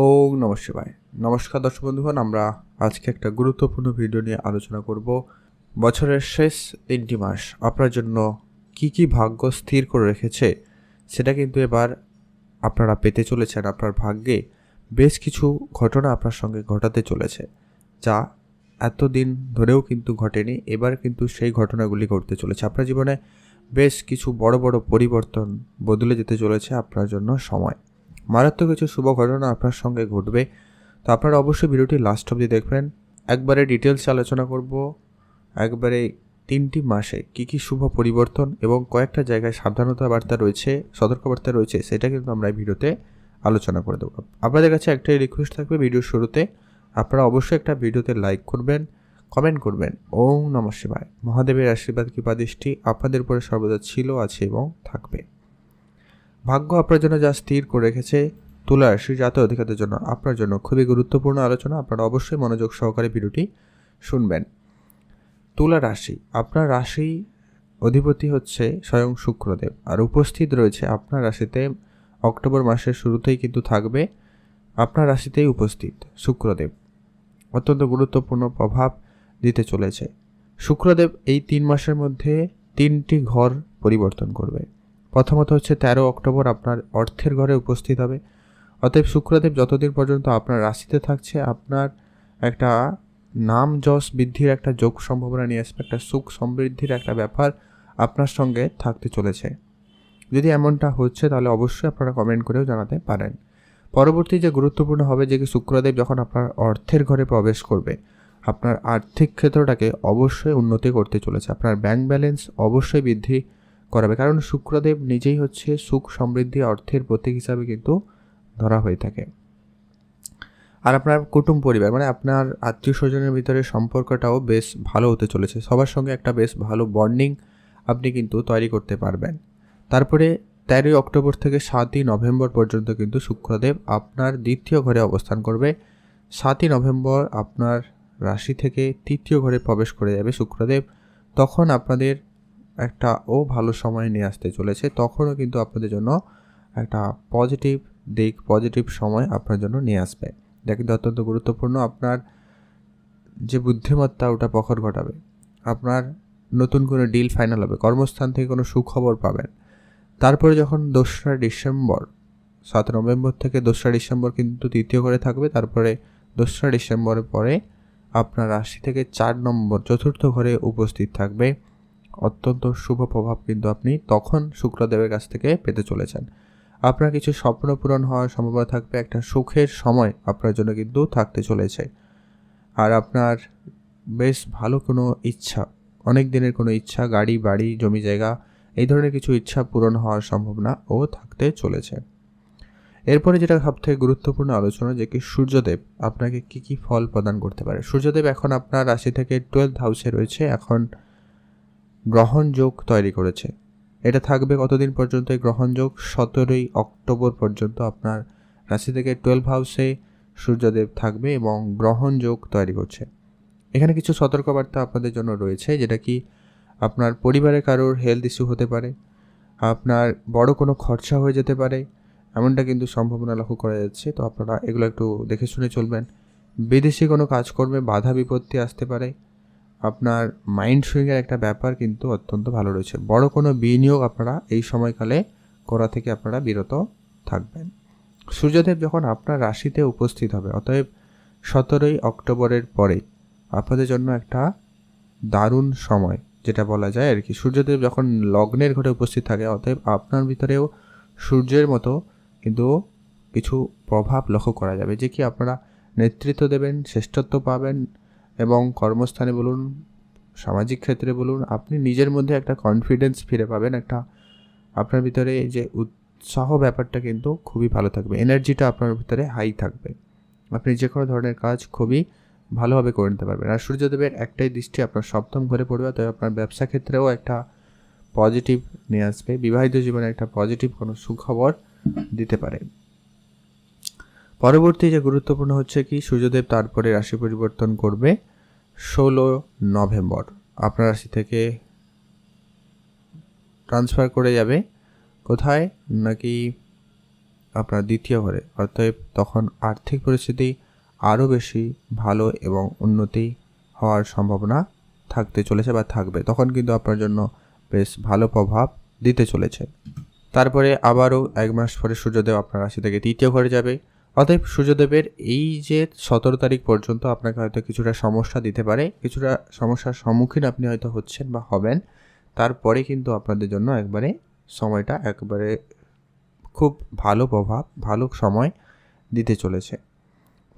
ও নমঃ শিবায়। নমস্কার দর্শক বন্ধুগণ, আমরা আজকে একটা গুরুত্বপূর্ণ ভিডিও নিয়ে আলোচনা করব বছরের শেষ তিনটি মাস। আপনার জন্য কি কি ভাগ্য স্থির করে রেখেছে, সেটা কিন্তু এবার আপনারা পেতে চলেছেন আপনার ভাগ্যে। বেশ কিছু ঘটনা আপনার সঙ্গে ঘটাতে চলেছে, যা এতদিন ধরেও কিন্তু ঘটেনি, এবার কিন্তু সেই ঘটনাগুলি ঘটতে চলেছে। আপনার জীবনে বেশ কিছু বড় বড় পরিবর্তন বদলে যেতে চলেছে আপনার জন্য সময়। মারাত্মক কিছু শুভ ঘটনা আপনার সঙ্গে ঘটবে। তো আপনারা অবশ্যই ভিডিওটি লাস্ট অবধি দেখবেন। একবারে ডিটেলসে আলোচনা করব। একবারে তিনটি মাসে কি কি শুভ পরিবর্তন এবং কয়েকটা জায়গায় সাবধানতা বার্তা রয়েছে, সতর্কবার্তা রয়েছে, সেটা কিন্তু আমরা এই ভিডিওতে আলোচনা করে দেবো। আপনাদের কাছে একটাই রিকোয়েস্ট থাকবে ভিডিওর শুরুতে। আপনারা অবশ্যই একটা ভিডিওতে লাইক করবেন কমেন্ট করবেন। ওম নম শিবায়। মহাদেবের আশীর্বাদ, কৃপা, দৃষ্টি আপনাদের উপরে সর্বদা ছিল, আছে এবং থাকবে। ভাগ্য আপনার জন্য যা স্থির করে রেখেছে তুলা রাশি জাতীয় অধিকারের জন্য আপনার জন্য খুবই গুরুত্বপূর্ণ আলোচনা। আপনারা অবশ্যই মনোযোগ সহকারে ভিডিওটি শুনবেন। তুলা রাশি আপনার রাশি অধিপতি হচ্ছে স্বয়ং শুক্রদেব আর উপস্থিত রয়েছে আপনার রাশিতে অক্টোবর মাসের শুরুতেই কিন্তু থাকবে আপনার রাশিতেই উপস্থিত শুক্রদেব। অত্যন্ত গুরুত্বপূর্ণ প্রভাব দিতে চলেছে। শুক্রদেব এই তিন মাসের মধ্যে তিনটি ঘর পরিবর্তন করবে। প্রথমত হচ্ছে তেরো অক্টোবর আপনার অর্থের ঘরে উপস্থিত হবে। অতএব শুক্রদেব যতদিন পর্যন্ত আপনার রাশিতে থাকছে, আপনার একটা নাম যশ বৃদ্ধির একটা যোগ সম্ভাবনা নিয়ে আসবে, একটা সুখ সমৃদ্ধির একটা ব্যাপার আপনার সঙ্গে থাকতে চলেছে। যদি এমনটা হচ্ছে তাহলে অবশ্যই আপনারা কমেন্ট করেও জানাতে পারেন। পরবর্তী যে গুরুত্বপূর্ণ হবে যে কি শুক্রদেব যখন আপনার অর্থের ঘরে প্রবেশ করবে, আপনার আর্থিক ক্ষেত্রটাকে অবশ্যই উন্নতি করতে চলেছে, আপনার ব্যাংক ব্যালেন্স অবশ্যই বৃদ্ধি করাবে। কারণ শুক্রদেব নিজেই হচ্ছে সুখ সমৃদ্ধি অর্থের প্রতীক হিসাবে কিন্তু ধরা হয়ে থাকে। আর আপনার কুটুম পরিবার মানে আপনার আত্মীয় স্বজনের ভিতরে সম্পর্কটাও বেশ ভালো হতে চলেছে। সবার সঙ্গে একটা বেশ ভালো বন্ডিং আপনি কিন্তু তৈরি করতে পারবেন। তারপরে তেরোই অক্টোবর থেকে সাতই নভেম্বর পর্যন্ত কিন্তু শুক্রদেব আপনার দ্বিতীয় ঘরে অবস্থান করবে। সাতই নভেম্বর আপনার রাশি থেকে তৃতীয় ঘরে প্রবেশ করে যাবে শুক্রদেব। তখন আপনাদের একটা ও ভালো সময় নিয়ে আসতে চলেছে, তখনও কিন্তু আপনাদের জন্য একটা পজিটিভ দিক পজিটিভ সময় আপনার জন্য নিয়ে আসবে। যা কিন্তু অত্যন্ত গুরুত্বপূর্ণ। আপনার যে বুদ্ধিমত্তা, ওটা প্রখর ঘটাবে। আপনার নতুন কোনো ডিল ফাইনাল হবে, কর্মস্থান থেকে কোনো সুখবর পাবেন। তারপরে যখন দোসরা ডিসেম্বর, সাত নভেম্বর থেকে দোসরা ডিসেম্বর কিন্তু তৃতীয় করে থাকবে। তারপরে দোসরা ডিসেম্বরের পরে আপনার রাশি থেকে চার নম্বর, চতুর্থ ঘরে উপস্থিত থাকবে। অত্যন্ত শুভ প্রভাব কিন্তু আপনি তখন শুক্রদেবের কাছ থেকে পেতে চলেছেন। আপনার কিছু স্বপ্ন পূরণ হওয়ার সম্ভাবনা থাকবে, একটা সুখের সময় আপনার জন্য কিন্তু থাকতে চলেছে। আর আপনার বেশ ভালো কোনো ইচ্ছা, অনেক দিনের কোনো ইচ্ছা, গাড়ি, বাড়ি, জমি জায়গা, এই ধরনের কিছু ইচ্ছা পূরণ হওয়ার সম্ভাবনা ও থাকতে চলেছে। এরপরে যেটা সবথেকে গুরুত্বপূর্ণ আলোচনা, যে কি সূর্যদেব আপনাকে কি কি ফল প্রদান করতে পারে? সূর্যদেব এখন আপনার রাশি থেকে টুয়েলভ হাউসে রয়েছে। এখন গ্রহণযোগ তৈরি করেছে। এটা থাকবে কতদিন পর্যন্ত? এই গ্রহণযোগ সতেরোই অক্টোবর পর্যন্ত আপনার রাশি থেকে টুয়েলভ হাউসে সূর্যদেব থাকবে এবং গ্রহণযোগ তৈরি করছে। এখানে কিছু সতর্কবার্তা আপনাদের জন্য রয়েছে, যেটা কি আপনার পরিবারে কারোর হেলথ ইস্যু হতে পারে, আপনার বড় কোনো খরচা হয়ে যেতে পারে, এমনটা কিন্তু সম্ভাবনা লক্ষ্য করা যাচ্ছে। তো আপনারা এগুলো একটু দেখে শুনে চলবেন। বিদেশি কোনো কাজকর্মে বাধা বিপত্তি আসতে পারে আপনার মাইন্ড সুইংয়ের একটা ব্যাপার কিন্তু অত্যন্ত ভালো রয়েছে। বড় কোনো বিনিয়োগ আপনারা এই সময়কালে করা থেকে আপনারা বিরত থাকবেন। সূর্যদেব যখন আপনার রাশিতে উপস্থিত হবে, অতএব সতেরোই অক্টোবরের পরে আপনাদের জন্য একটা দারুণ সময়, যেটা বলা যায় আর কি। সূর্যদেব যখন লগ্নের ঘরে উপস্থিত থাকে, অতএব আপনার ভিতরেও সূর্যের মতো কিন্তু কিছু প্রভাব লক্ষ্য করা যাবে, যে কি আপনারা নেতৃত্ব দেবেন, শ্রেষ্ঠত্ব পাবেন এবং কর্মস্থানে বলুন, সামাজিক ক্ষেত্রে বলুন, আপনি নিজের মধ্যে একটা কনফিডেন্স ফিরে পাবেন, একটা আপনার ভিতরে যে উৎসাহ ব্যাপারটা কিন্তু খুবই ভালো থাকবে। এনার্জিটা আপনার ভিতরে হাই থাকবে। আপনি যে কোনো ধরনের কাজ খুবই ভালোভাবে করে নিতে পারবেন। আর সূর্যদেবের একটাই দৃষ্টি আপনার সপ্তম ঘরে পড়বে তবে আপনার ব্যবসা ক্ষেত্রেও একটা পজিটিভ নিয়ে আসবে। বিবাহিত জীবনে একটা পজিটিভ কোনো সুখবর দিতে পারে। পরবর্তী যে গুরুত্বপূর্ণ হচ্ছে কি, সূর্যদেব তারপরে রাশি পরিবর্তন করবে ষোলো নভেম্বর। আপনার রাশি থেকে ট্রান্সফার করে যাবে। কোথায়? নাকি আপনার দ্বিতীয় ঘরে। অতএব তখন আর্থিক পরিস্থিতি আরও বেশি ভালো এবং উন্নতি হওয়ার সম্ভাবনা থাকতে চলেছে বা থাকবে। তখন কিন্তু আপনার জন্য বেশ ভালো প্রভাব দিতে চলেছে। তারপরে আবারও এক মাস পরে সূর্যদেব আপনার রাশি থেকে তৃতীয় ঘরে যাবে। অতএব সূর্যদেবের এই যে সতেরো তারিখ পর্যন্ত আপনাকে হয়তো কিছুটা সমস্যা দিতে পারে, কিছুটা সমস্যার সম্মুখীন আপনি হয়তো হচ্ছেন বা হবেন। তারপরে কিন্তু আপনাদের জন্য একবারে সময়টা একবারে খুব ভালো প্রভাব, ভালো সময় দিতে চলেছে।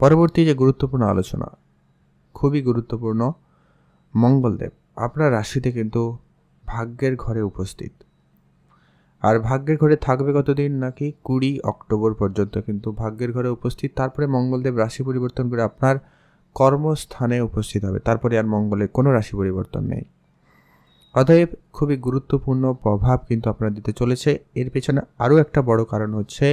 পরবর্তী যে গুরুত্বপূর্ণ আলোচনা, খুবই গুরুত্বপূর্ণ, মঙ্গলদেব, আপনার রাশিতে কিন্তু ভাগ্যের ঘরে উপস্থিত। আর ভাগ্যের ঘরে থাকবে কতদিন? নাকি কুড়ি অক্টোবর পর্যন্ত। কিন্তু ভাগ্যের ঘরে উপস্থিত, তারপরে মঙ্গলদেব রাশি পরিবর্তন করে আপনার কর্মস্থানে উপস্থিত হবে। তারপরে আর মঙ্গলের কোনো রাশি পরিবর্তন নেই। অতএব খুবই গুরুত্বপূর্ণ প্রভাব কিন্তু আপনার দিতে চলেছে। এর পেছনে আরও একটা বড় কারণ হচ্ছে,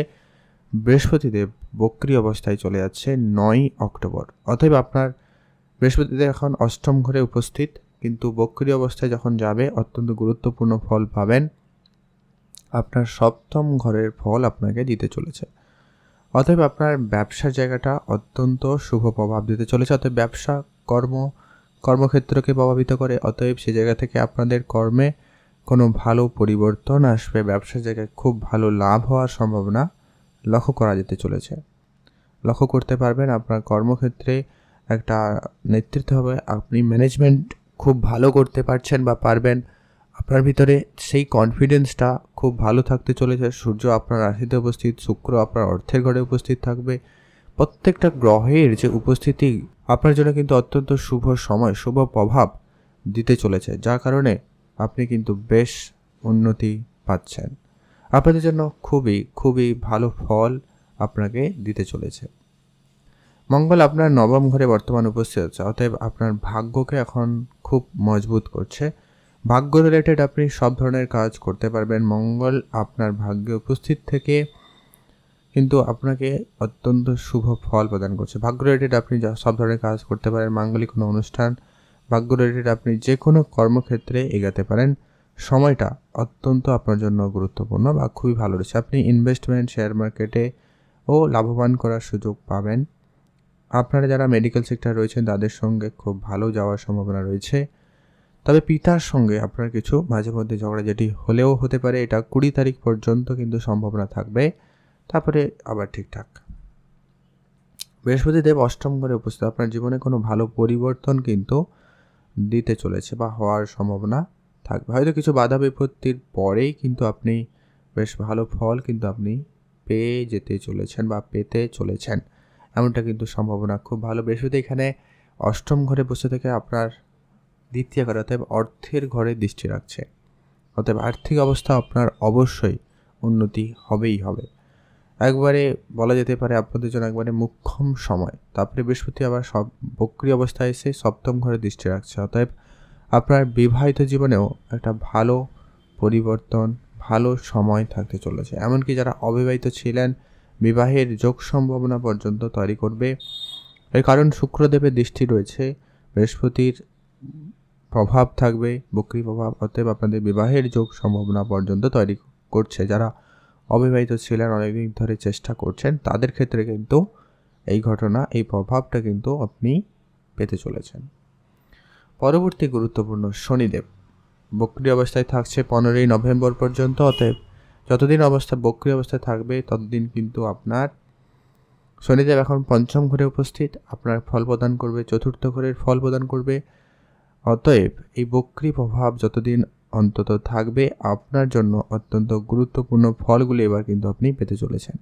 বৃহস্পতিদেব বক্রি অবস্থায় চলে যাচ্ছে নয় অক্টোবর। অতএব আপনার বৃহস্পতিদেব এখন অষ্টম ঘরে উপস্থিত, কিন্তু বক্রি অবস্থায় যখন যাবে, অত্যন্ত গুরুত্বপূর্ণ ফল পাবেন। আপনার সপ্তম ঘরের ফল আপনাকে দিতে চলেছে। অতএব আপনার ব্যবসার জায়গাটা অত্যন্ত শুভ প্রভাব দিতে চলেছে। অতএব ব্যবসা, কর্ম, কর্মক্ষেত্রকে প্রভাবিত করে। অতএব সে জায়গা থেকে আপনাদের কর্মে কোনো ভালো পরিবর্তন আসবে। ব্যবসার জায়গায় খুব ভালো লাভ হওয়ার সম্ভাবনা লক্ষ্য করা যেতে চলেছে। লক্ষ্য করতে পারবেন আপনার কর্মক্ষেত্রে একটা নেতৃত্ব হবে। আপনি ম্যানেজমেন্ট খুব ভালো করতে পারছেন বা পারবেন। আপনার ভিতরে সেই কনফিডেন্সটা খুব ভালো থাকতে চলেছে। সূর্য আপনার রাশিতে উপস্থিত, শুক্র আপনার অর্থের ঘরে উপস্থিত থাকবে। প্রত্যেকটা গ্রহের যে উপস্থিতি আপনার জন্য কিন্তু অত্যন্ত শুভ সময়, শুভ প্রভাব দিতে চলেছে, যার কারণে আপনি কিন্তু বেশ উন্নতি পাচ্ছেন। আপনাদের জন্য খুবই খুবই ভালো ফল আপনাকে দিতে চলেছে। মঙ্গল আপনার নবম ঘরে বর্তমান উপস্থিত আছে অতএব আপনার ভাগ্যকে এখন খুব মজবুত করছে। ভাগ্য রিলেটেড আপনি সব ধরনের কাজ করতে পারবেন। মঙ্গল আপনার ভাগ্যে উপস্থিত থেকে কিন্তু আপনাকে অত্যন্ত শুভ ফল প্রদান করছে। ভাগ্য রিলেটেড আপনি সব ধরনের কাজ করতে পারেন, মাঙ্গলিক কোনো অনুষ্ঠান, ভাগ্য রিলেটেড আপনি যে কোনো কর্মক্ষেত্রে এগাতে পারেন। সময়টা অত্যন্ত আপনার জন্য গুরুত্বপূর্ণ বা খুবই ভালো রয়েছে। আপনি ইনভেস্টমেন্ট শেয়ার মার্কেটে ও লাভবান করার সুযোগ পাবেন। আপনারা যারা মেডিকেল সেক্টর রয়েছেন, তাদের সঙ্গে খুব ভালো যাওয়ার সম্ভাবনা রয়েছে। তবে পিতার সঙ্গে আপনার কিছু মাঝে মধ্যে ঝগড়াঝাটি হলেও হতে পারে, এটা কুড়ি তারিখ পর্যন্ত কিন্তু সম্ভাবনা থাকবে। তারপরে আবার ঠিকঠাক। বৃহস্পতিদেব অষ্টম ঘরে উপস্থিত। আপনার জীবনে কোনো ভালো পরিবর্তন কিন্তু দিতে চলেছে বা হওয়ার সম্ভাবনা থাকবে। হয়তো কিছু বাধা বিপত্তির পরেই কিন্তু আপনি বেশ ভালো ফল কিন্তু আপনি পেয়ে যেতে চলেছেন বা পেতে চলেছেন। এমনটা কিন্তু সম্ভাবনা। খুব ভালো। বৃহস্পতি এখানে অষ্টম ঘরে বসে থেকে আপনার দ্বিতীয় ঘরে অতএব অর্থের ঘরে দৃষ্টি রাখছে। অতএব আর্থিক অবস্থা আপনার অবশ্যই উন্নতি হবেই হবে। একবারে বলা যেতে পারে আপনাদের জন্য একবারে মুখ্যম সময়। তারপরে বৃহস্পতি আবার সব বক্রি অবস্থায় এসে সপ্তম ঘরে দৃষ্টি রাখছে। অতএব আপনার বিবাহিত জীবনেও একটা ভালো পরিবর্তন, ভালো সময় থাকতে চলেছে। এমনকি যারা অবিবাহিত ছিলেন, বিবাহের যোগ সম্ভাবনা পর্যন্ত তৈরি করবে। এর কারণ শুক্রদেবের দৃষ্টি রয়েছে। বৃহস্পতির প্রভাব থাকবে, বক্রি প্রভাব অতএব আপনাদের বিবাহের যোগ সম্ভাবনা পর্যন্ত তৈরি করছে। যারা অবিবাহিত ছিলেন, অনেকদিন ধরে চেষ্টা করছেন, তাদের ক্ষেত্রে কিন্তু এই ঘটনা, এই প্রভাবটা কিন্তু আপনি পেতে চলেছেন। পরবর্তী গুরুত্বপূর্ণ শনিদেব। বক্রি অবস্থায় থাকছে পনেরোই নভেম্বর পর্যন্ত, অতএব যতদিন অবস্থা বক্রি অবস্থায় থাকবে, ততদিন কিন্তু আপনার শনিদেব এখন পঞ্চম ঘরে উপস্থিত। আপনার ফল প্রদান করবে, চতুর্থ ঘরের ফল প্রদান করবে। অতএব এই বক্রি প্রভাব যতদিন অন্তত থাকবে, আপনার জন্য অত্যন্ত গুরুত্বপূর্ণ ফলগুলি এবার কিন্তু আপনি পেতে চলেছেন।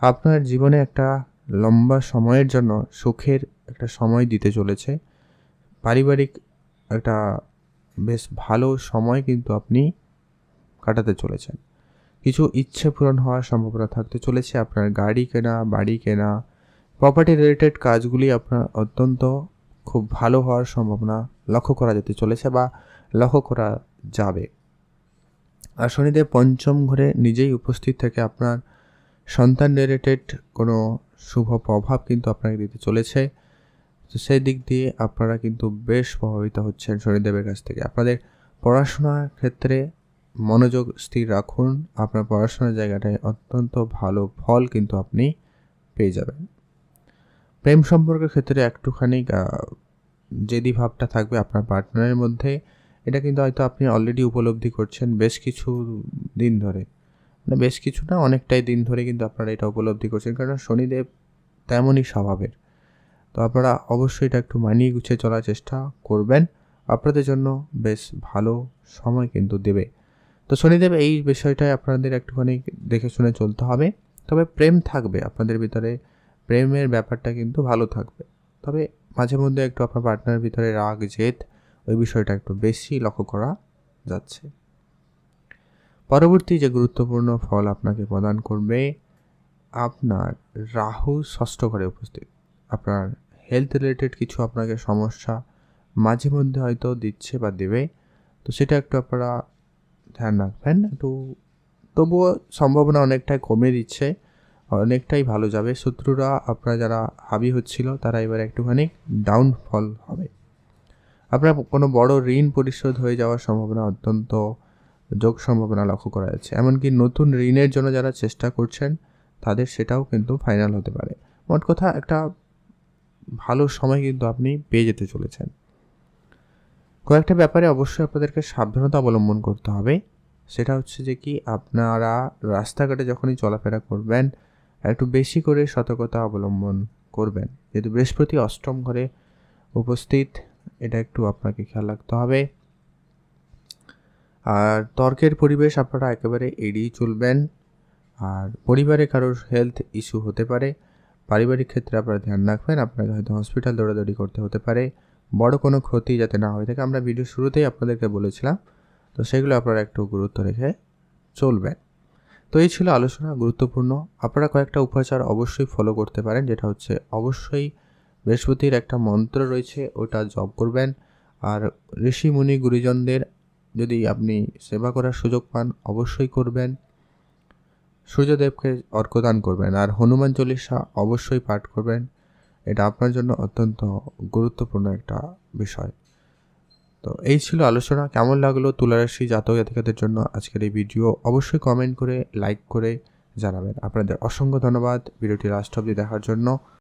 আপনার জীবনে একটা লম্বা সময়ের জন্য সুখের একটা সময় দিতে চলেছে। পারিবারিক একটা বেশ ভালো সময় কিন্তু আপনি কাটাতে চলেছেন। কিছু ইচ্ছে পূরণ হওয়ার সম্ভাবনা থাকতে চলেছে। আপনার গাড়ি কেনা, বাড়ি কেনা প্রপার্টি রিলেটেড কাজগুলি আপনার অত্যন্ত খুব ভালো হওয়ার সম্ভাবনা লক্ষ্য করা যেতে চলেছে বা লক্ষ্য করা যাবে। আর শনিদেব পঞ্চম ঘরে নিজেই উপস্থিত থেকে আপনার সন্তান রিলেটেড কোনো শুভ প্রভাব কিন্তু আপনাকে দিতে চলেছে। তো সেই দিক দিয়ে আপনারা কিন্তু বেশ প্রভাবিত হচ্ছেন শনিদেবের কাছ থেকে। আপনাদের পড়াশোনার ক্ষেত্রে মনোযোগ স্থির রাখুন। আপনার পড়াশোনার জায়গাটায় অত্যন্ত ভালো ফল কিন্তু আপনি পেয়ে যাবেন। প্রেম সম্পর্কের ক্ষেত্রে একটুখানি জেদি ভাবটা থাকবে আপনার পার্টনারের মধ্যে। এটা কিন্তু হয়তো আপনি অলরেডি উপলব্ধি করছেন বেশ কিছু দিন ধরে। মানে বেশ কিছু না, অনেকটাই দিন ধরে কিন্তু আপনারা এটা উপলব্ধি করছেন। কারণ শনিদেব তেমনই স্বভাবের। তো আপনারা অবশ্যই এটা একটু মানিয়ে গুছিয়ে চলার চেষ্টা করবেন। আপনাদের জন্য বেশ ভালো সময় কিন্তু দেবে। তো শনিদেব এই বিষয়টায় আপনাদের একটুখানি দেখে শুনে চলতে হবে। তবে প্রেম থাকবে আপনাদের ভিতরে। প্রেমের ব্যাপারটা কিন্তু ভালো থাকবে। তবে মাঝে মধ্যে একটু আপনার পার্টনারের ভিতরে রাগ, জেদ, ওই বিষয়টা একটু বেশি লক্ষ্য করা যাচ্ছে। পরবর্তী যে গুরুত্বপূর্ণ ফল আপনাকে প্রদান করবে, আপনার রাহু ষষ্ঠ ঘরে উপস্থিত। আপনার হেলথ রিলেটেড কিছু আপনাকে সমস্যা মাঝে মধ্যে হয়তো দিচ্ছে বা দেবে। তো সেটা একটু আপনারা ধ্যান রাখবেন। একটু তবুও সম্ভাবনা অনেকটাই কমে দিচ্ছে। অনেকটাই ভালো যাবে। শত্রুরা, আপনারা যারা হাবি হচ্ছিল, তারা এবার একটুখানি ডাউনফল হবে। আপনার কোনো বড় ঋণ পরিশোধ হয়ে যাওয়ার সম্ভাবনা অত্যন্ত যোগ সম্ভাবনা লক্ষ্য করা যাচ্ছে। এমনকি নতুন ঋণের জন্য যারা চেষ্টা করছেন, তাদের সেটাও কিন্তু ফাইনাল হতে পারে। মোট কথা, একটা ভালো সময় কিন্তু আপনি পেয়ে যেতে চলেছেন। কয়েকটা ব্যাপারে অবশ্যই আপনাদেরকে সাবধানতা অবলম্বন করতে হবে। সেটা হচ্ছে যে কি, আপনারা রাস্তাঘাটে যখনই চলাফেরা করবেন একটু বেশি করে সতর্কতা অবলম্বন করবেন। যেহেতু বৃহস্পতি অষ্টম ঘরে উপস্থিত, এটা একটু আপনাকে খেয়াল রাখতে হবে। আর তর্কের পরিবেশ আপনারা একেবারে এড়িয়ে চলবেন। আর পরিবারে কারোর হেলথ ইস্যু হতে পারে, পারিবারিক ক্ষেত্রে আপনারা ধ্যান রাখবেন, আপনাকে হয়তো হসপিটাল দৌড়াদৌড়ি করতে হতে পারে। বড় কোনো ক্ষতি যাতে না হয়ে থাকে, আমরা ভিডিও শুরুতেই আপনাদেরকে বলেছিলাম। তো সেগুলো আপনারা একটু গুরুত্ব রেখে চলবেন। তো এই ছিল আলোচনা, গুরুত্বপূর্ণ। আপনারা কয়েকটা উপাচার অবশ্যই ফলো করতে পারেন, যেটা হচ্ছে অবশ্যই বৃহস্পতির একটা মন্ত্র রয়েছে, ওটা জপ করবেন। আর ঋষি মুনি গুরুজনদের যদি আপনি সেবা করার সুযোগ পান, অবশ্যই করবেন। সূর্যদেবকে অর্কদান করবেন, আর হনুমান চল্লিশা অবশ্যই পাঠ করবেন। এটা আপনার জন্য অত্যন্ত গুরুত্বপূর্ণ একটা বিষয়। তো এই ছিল আলোচনা। কেমন লাগল তুলারাশি জাতক জাতিকাদের জন্য আজকের এই ভিডিও অবশ্যই কমেন্ট করে লাইক করে জানাবেন। আপনাদের অসংখ্য ধন্যবাদ। ভিডিওটি লাস্ট অবধি দেখার জন্য।